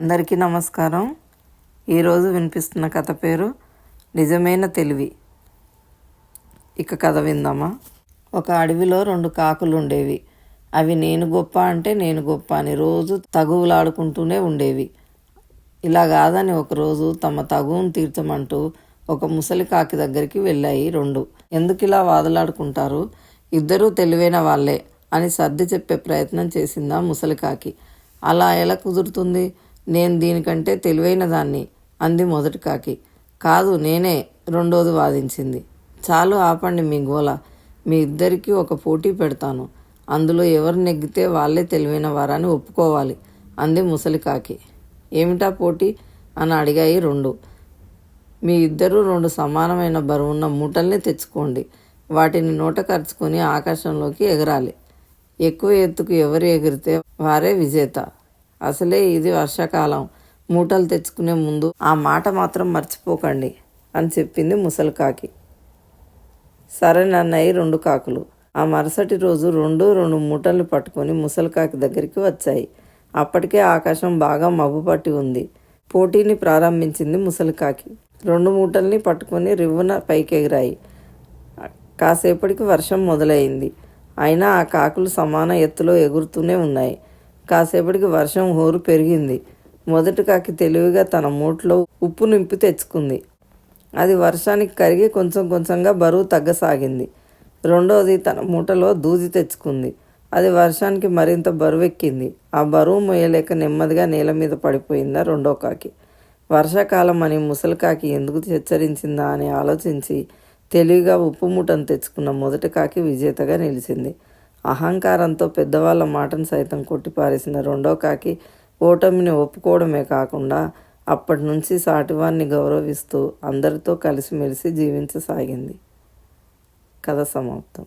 అందరికీ నమస్కారం. ఈరోజు వినిపిస్తున్న కథ పేరు నిజమైన తెలివి. ఇక కథ విందామా? ఒక అడవిలో రెండు కాకులు ఉండేవి. అవి నేను గొప్ప అంటే నేను గొప్ప అని రోజు తగువులాడుకుంటూనే ఉండేవి. ఇలా కాదని ఒకరోజు తమ తగువును తీర్చమంటూ ఒక ముసలి కాకి దగ్గరికి వెళ్ళాయి రెండు. ఎందుకు ఇలా వాదలాడుకుంటారు? ఇద్దరూ తెలివైన వాళ్ళే అని సర్ది చెప్పే ప్రయత్నం చేసిందా ముసలి కాకి. అలా ఎలా కుదురుతుంది? నేను దీనికంటే తెలివైన దాన్ని అంది మొదటి కాకి. కాదు నేనే రెండోది వాదించింది. చాలు ఆపండి మీ గోల. మీ ఇద్దరికీ ఒక పోటీ పెడతాను. అందులో ఎవరు నెగ్గితే వాళ్ళే తెలివైన వారని ఒప్పుకోవాలి అంది ముసలి కాకి. ఏమిటా పోటీ? అని అడిగాయి రెండు. మీ ఇద్దరూ రెండు సమానమైన బరువున్న మూటల్ని తెచ్చుకోండి. వాటిని నోట ఖర్చుకొని ఆకాశంలోకి ఎగరాలి. ఎక్కువ ఎత్తుకు ఎవరు ఎగిరితే వారే విజేత. అసలే ఇది వర్షాకాలం. మూటలు తెచ్చుకునే ముందు ఆ మాట మాత్రం మర్చిపోకండి అని చెప్పింది ముసలికాకి. సరే నన్నయ్య రెండు కాకులు. ఆ మరుసటి రోజు రెండు రెండు మూటలు పట్టుకొని ముసలికాకి దగ్గరికి వచ్చాయి. అప్పటికే ఆకాశం బాగా మబ్బు పట్టి ఉంది. పోటీని ప్రారంభించింది ముసలికాకి. రెండు మూటల్ని పట్టుకొని రివ్వున పైకెగిరాయి. కాసేపటికి వర్షం మొదలైంది. అయినా ఆ కాకులు సమాన ఎత్తులో ఎగురుతూనే ఉన్నాయి. కాసేపటికి వర్షం హోరు పెరిగింది. మొదటి కాకి తెలివిగా తన మూట్లో ఉప్పు నింపి తెచ్చుకుంది. అది వర్షానికి కరిగి కొంచెం కొంచెంగా బరువు తగ్గసాగింది. రెండోది తన మూటలో దూది తెచ్చుకుంది. అది వర్షానికి మరింత బరువెక్కింది. ఆ బరువు మొయ్యలేక నెమ్మదిగా నేల మీద పడిపోయిందా రెండో కాకి. వర్షాకాలం అని ముసలి కాకి ఎందుకు హెచ్చరించిందా అని ఆలోచించి తెలివిగా ఉప్పు మూటను తెచ్చుకున్న మొదటి కాకి విజేతగా నిలిచింది. అహంకారంతో పెద్దవాళ్ళ మాటను సైతం కొట్టిపారేసిన రెండో కాకి ఓటమిని ఒప్పుకోవడమే కాకుండా అప్పటి నుంచి సాటివారిని గౌరవిస్తూ అందరితో కలిసిమెలిసి జీవించసాగింది. కథ సమాప్తం.